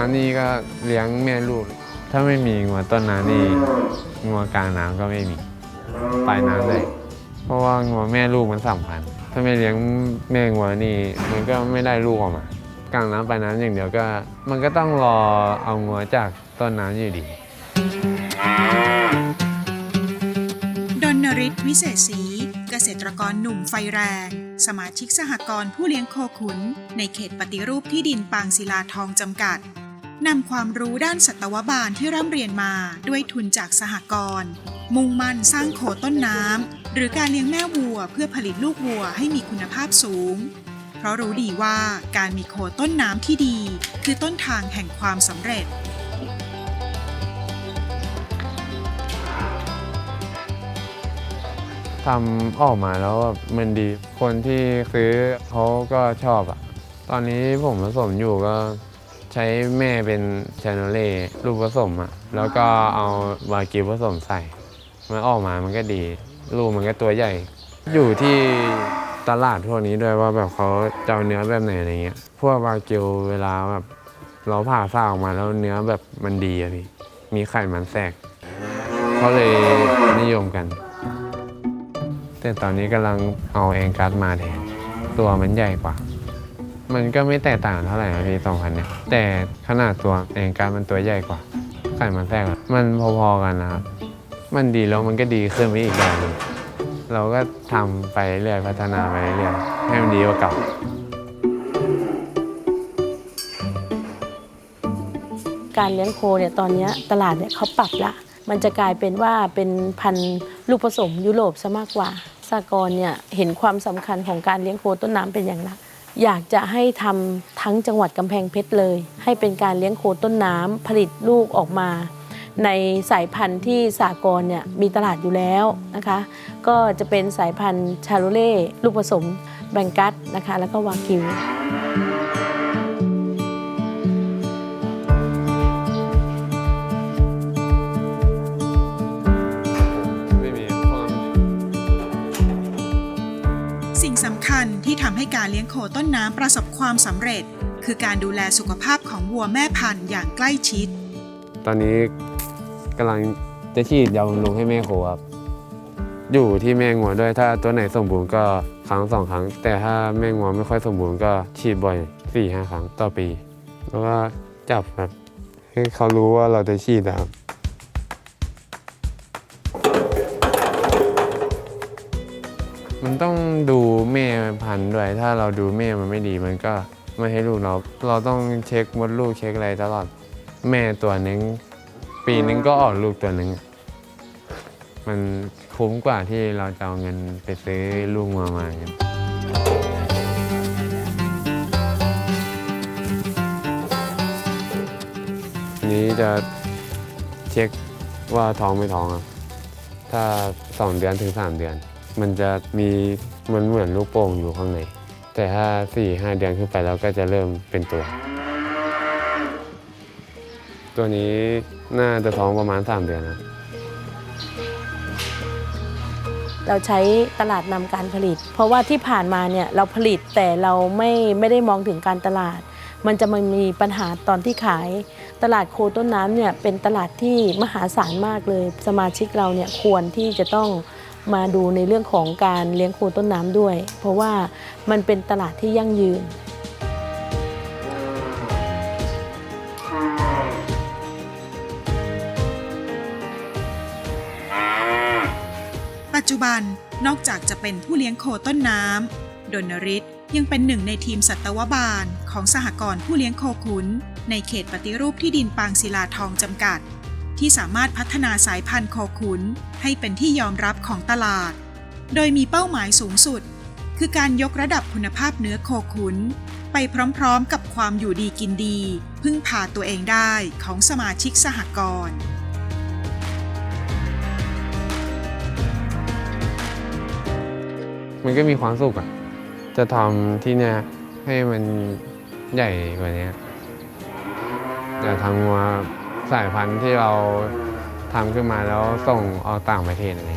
น้ำนี่ก็เลี้ยงแม่ลูก ถ้าไม่มีงัวต้นน้ำนี่งัวกลางน้ำก็ไม่มีปลายน้ำเลยเพราะว่างัวแม่ลูกมันสำคัญถ้าไม่เลี้ยงแม่งัวนี่มันก็ไม่ได้ลูกออกมากลางน้ำปลายน้ำอย่างเดียวก็ มันก็ต้องรอเอางัวจากต้นน้ำอยู่ดีดนริศวิเศษศรีเกษตรกรหนุ่มไฟแรง สมาชิกสหกรณ์ผู้เลี้ยงโคขุน ในเขตปฏิรูปที่ดินปางศิลาทองจำกัด นำความรู้ด้านสัตวบาลที่ร่ำเรียนมาด้วยทุนจากสหกรณ์ มุ่งมั่นสร้างโคต้นน้ำ หรือการเลี้ยงแม่วัวเพื่อผลิตลูกวัวให้มีคุณภาพสูง เพราะรู้ดีว่าการมีโคต้นน้ำที่ดี คือต้นทางแห่งความสำเร็จทำออกมาแล้วแบบมันดี คนที่ซื้อเขาก็ชอบอะตอนนี้ผมผสมอยู่ก็ ใช้แม่เป็นชาโนเล่ลูกผสมอะแล้วก็เอาวากิวผสมใส่มันออกมามันก็ดี ลูกมันก็ตัวใหญ่ อยู่ที่ตลาดพวกนี้ด้วยว่าแบบเขาจะเอาเนื้อแบบไหนอะไรเงี้ย พวกวากิวเวลาแบบเราผ่าซ่าออกมาแล้วเนื้อแบบมันดีอะพี่ มีไข่มันแทรกเขาเลยนิยมกัน แต่ตอนนี้กำลังเอาแองกัสมาแทนตัวมันใหญ่กว่า มันก็ไม่แตกต่างเท่าไหร่นะพี่สองพันเนี่ยแต่ขนาดตัวแองกัสมันตัวใหญ่กว่าไข่มันแทรกอะมันพอๆกันนะครับ มันดีแล้วมันก็ดีขึ้นไปอีกอย่างหนึงเราก็ทำไปเรื่อยพัฒนาไปเรื่อยให้มันดีกว่าเก่า การเลี้ยงโคเนี่ยตอนเนี้ยตลาดเนี่ยเขาปรับละ มันจะกลายเป็นว่าเป็นพันธุ์ลูกผสมยุโรปซะมากกว่าสากรเนี่ยเห็นความสำคัญของการเลี้ยงโคต้นน้ำเป็นอย่างหนัก อยากจะให้ทำทั้งจังหวัดกำแพงเพชรเลย ให้เป็นการเลี้ยงโคต้นน้ำผลิตลูกออกมา ในสายพันธุ์ที่สากลเนี่ยมีตลาดอยู่แล้วนะคะ ก็จะเป็นสายพันธุ์ชาโรเล่ลูกผสมแบงกัสนะคะ แล้วก็วากิว สิ่งสำคัญที่ทำให้การเลี้ยงโคต้นน้ำประสบความสำเร็จ คือการดูแลสุขภาพของวัวแม่พันธุ์อย่างใกล้ชิด ตอนนี้กำลังจะฉีดยาบำรุงให้แม่โคครับ อยู่ที่แม่งัวด้วยถ้าตัวไหนสมบูรณ์ก็ครั้งสองครั้ง แต่ถ้าแม่งัวไม่ค่อยสมบูรณ์ก็ฉีดบ่อย4ี่ห้าครั้งต่อปี แล้วก็จับแบบให้เขารู้ว่าเราจะฉีดนะครับ มันต้องดูแม่พันธุ์ด้วย ถ้าเราดูแม่มันไม่ดีมันก็ไม่ให้ลูกเราเราต้องเช็คมดลูกเช็คอะไรตลอด แม่ตัวหนึ่งปีนึงก็ออกลูกตัวหนึ่งมันคุ้มกว่าที่เราจะเอาเงินไปซื้อลูกมามาครับอันนี้จะเช็คว่าท้องไม่ท้องครับถ้า2เดือนถึง3เดือน มันจะมีมันเหมือนลูกโป่งอยู่ข้างใน แต่ถ้า4-5เดือนขึ้นไปแล้วก็จะเริ่มเป็นตัว ตัวนี้น่าจะท้องประมาณ 3 เดือนนะเราใช้ตลาดนำการผลิต เพราะว่าที่ผ่านมาเนี่ยเราผลิตแต่เราไม่ไม่ได้มองถึงการตลาด มันจะมามีปัญหาตอนที่ขาย ตลาดโคต้นน้ำเนี่ยเป็นตลาดที่มหาศาลมากเลย สมาชิกเราเนี่ยควรที่จะต้อง มาดูในเรื่องของการเลี้ยงโคต้นน้ำด้วย เพราะว่ามันเป็นตลาดที่ยั่งยืน ปัจจุบันนอกจากจะเป็นผู้เลี้ยงโคต้นน้ำดนริศยังเป็นหนึ่งในทีมสัตวบาล ของสหกรณ์ผู้เลี้ยงโคขุน ในเขตปฏิรูปที่ดินปางศิลาทองจำกัด ที่สามารถพัฒนาสายพันธุ์โคขุนให้เป็นที่ยอมรับของตลาด โดยมีเป้าหมายสูงสุด คือการยกระดับคุณภาพเนื้อโคขุนไปพร้อมๆกับความอยู่ดีกินดี พึ่งพาตัวเองได้ของสมาชิกสหกรณ์มันก็มีความสุขอะจะทำที่เนี่ยให้มันใหญ่กว่านี้อยากทำงัว สายพันธุ์ที่เราทำขึ้นมาแล้วส่งออกต่างประเทศอะไร